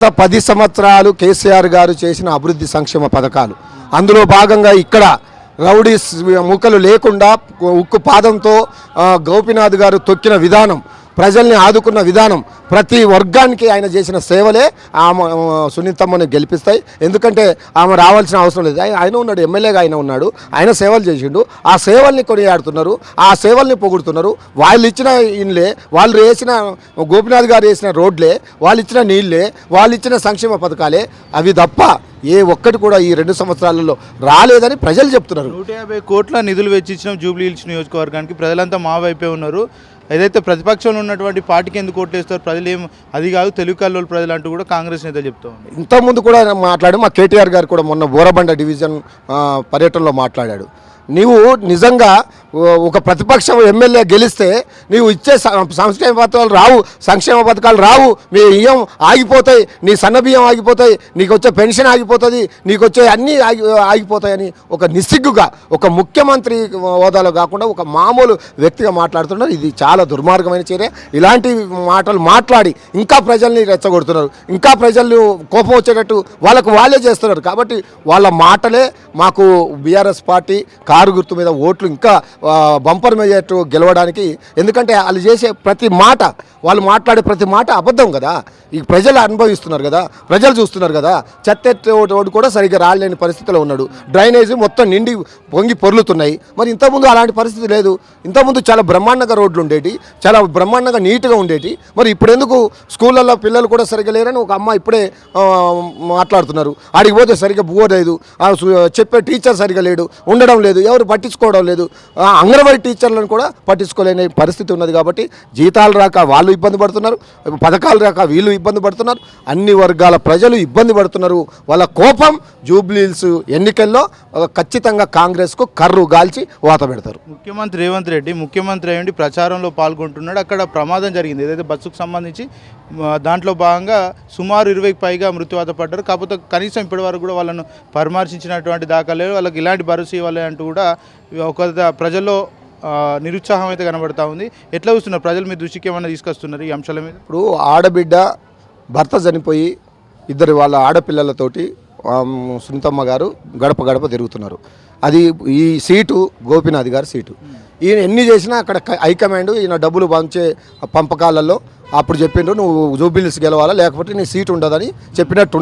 గత పది సంవత్సరాలు కేసీఆర్ గారు చేసిన అభివృద్ధి సంక్షేమ పథకాలు. అందులో భాగంగా ఇక్కడ రౌడీ ముక్కలు లేకుండా ఉక్కు పాదంతో గోపినాథ్ గారు తొక్కిన విధానం ప్రజల్ని ఆదుకున్న విధానం ప్రతి వర్గానికి ఆయన చేసిన సేవలే ఆమె సునీతమ్మని గెలిపిస్తాయి. ఎందుకంటే ఆమె రావాల్సిన అవసరం లేదు. ఆయన ఆయన ఉన్నాడు ఎమ్మెల్యేగా ఆయన ఉన్నాడు. ఆయన సేవలు చేసిండు. ఆ సేవల్ని కొనియాడుతున్నారు. ఆ సేవల్ని పొగుడుతున్నారు. వాళ్ళు ఇచ్చిన ఇండ్లే వాళ్ళు వేసిన గోపినాథ్ గారు వేసిన రోడ్లే వాళ్ళు ఇచ్చిన నీళ్ళే వాళ్ళు ఇచ్చిన సంక్షేమ పథకాలే. అవి తప్ప ఏ ఒక్కటి కూడా ఈ రెండు సంవత్సరాలలో రాలేదని ప్రజలు చెప్తున్నారు. నూట యాభై కోట్ల నిధులు వెచ్చించిన జూబ్లీ హిల్స్ నియోజకవర్గానికి. ప్రజలంతా మా వైపే ఉన్నారు. ఏదైతే ప్రతిపక్షంలో ఉన్నటువంటి పార్టీకి ఎందుకు ఓట్లేస్తారు ప్రజలు ఏం అది కాదు తెలుగు కల్లోలు ప్రజలు అంటూ కూడా కాంగ్రెస్ నేతలు చెప్తా ఉన్నారు. ఇంతకుముందు కూడా మాట్లాడి మా కేటీఆర్ గారు కూడా మొన్న బోరబండ డివిజన్ పర్యటనలో మాట్లాడాడు. నీవు నిజంగా ఒక ప్రతిపక్షం ఎమ్మెల్యే గెలిస్తే నీవు ఇచ్చే సంక్షేమ పథకాలు రావు సంక్షేమ పథకాలు రావు మీ బియ్యం ఆగిపోతాయి నీ సన్న బియ్యం ఆగిపోతాయి నీకు వచ్చే పెన్షన్ ఆగిపోతుంది నీకు వచ్చే అన్నీ ఆగి ఆగిపోతాయని ఒక నిస్సిగ్గుగా ఒక ముఖ్యమంత్రి హోదాలో కాకుండా ఒక మామూలు వ్యక్తిగా మాట్లాడుతున్నారు. ఇది చాలా దుర్మార్గమైన చర్య. ఇలాంటి మాటలు మాట్లాడి ఇంకా ప్రజల్ని రెచ్చగొడుతున్నారు. ఇంకా ప్రజలు కోపం వచ్చేటట్టు వాళ్ళకు వాళ్ళే చేస్తున్నారు. కాబట్టి వాళ్ళ మాటలే మాకు బీఆర్ఎస్ పార్టీ కారు గుర్తు మీద ఓట్లు ఇంకా బంపర్ మెజార్టీ గెలవడానికి. ఎందుకంటే వాళ్ళు చేసే ప్రతి మాట వాళ్ళు మాట్లాడే ప్రతి మాట అబద్ధం కదా. ఈ ప్రజలు అనుభవిస్తున్నారు కదా ప్రజలు చూస్తున్నారు కదా. చెత్త రోడ్డు కూడా సరిగ్గా రాలేని పరిస్థితిలో ఉన్నాడు. డ్రైనేజ్ మొత్తం నిండి పొంగి పొర్లుతున్నాయి. మరి ఇంతకుముందు అలాంటి పరిస్థితి లేదు. ఇంతకుముందు చాలా బ్రహ్మాండంగా రోడ్లు ఉండేటి చాలా బ్రహ్మాండంగా నీట్గా ఉండేటి. మరి ఇప్పుడు ఎందుకు స్కూళ్ళల్లో పిల్లలు కూడా సరిగ్గా లేరని ఒక అమ్మ ఇప్పుడే మాట్లాడుతున్నారు. ఆడికి పోతే సరిగ్గా బువ్వ లేదు. చెప్పే టీచర్ సరిగ్గా లేడు. ఉండడం లేదు. ఎవరు పట్టించుకోవడం లేదు. మా అంగన్వాడీ టీచర్లను కూడా పట్టించుకోలేని పరిస్థితి ఉన్నది కాబట్టి జీతాలు రాక వాళ్ళు ఇబ్బంది పడుతున్నారు పథకాలు రాక వీళ్ళు ఇబ్బంది పడుతున్నారు అన్ని వర్గాల ప్రజలు ఇబ్బంది పడుతున్నారు. వాళ్ళ కోపం జూబ్లీల్స్ ఎన్నికల్లో ఖచ్చితంగా కాంగ్రెస్కు కర్రు గాల్చి వాత పెడతారు. ముఖ్యమంత్రి రేవంత్ రెడ్డి ముఖ్యమంత్రి అయ్యండి ప్రచారంలో పాల్గొంటున్నాడు. అక్కడ ప్రమాదం జరిగింది. ఏదైతే బస్సుకు సంబంధించి దాంట్లో భాగంగా సుమారు ఇరవైకి పైగా మృత్యువాత పడ్డారు. కాకపోతే కనీసం ఇప్పటి వరకు కూడా వాళ్ళను పరామర్శించినటువంటి దాఖలే వాళ్ళకి ఇలాంటి భరోసా ఇవ్వాలి అంటూ కూడా ఒక ప్రజల్లో నిరుత్సాహం అయితే కనబడతా ఉంది. ఎట్లా చూస్తున్నారు? ప్రజలు మీ దృష్టికి ఏమైనా తీసుకొస్తున్నారు ఈ అంశాల మీద? ఇప్పుడు ఆడబిడ్డ భర్త చనిపోయి ఇద్దరు వాళ్ళ ఆడపిల్లలతోటి సునీతమ్మ గారు గడప గడప తిరుగుతున్నారు. అది ఈ సీటు గోపినాథ్ గారి సీటు. ఈయన ఎన్ని చేసినా అక్కడ హైకమాండ్ ఈయన డబ్బులు పంచే పంపకాలలో అప్పుడు చెప్పిండ్రు నువ్వు జూబిల్స్ గెలవాలా? లేకపోతే నీ సీటు ఉండదని చెప్పినట్టు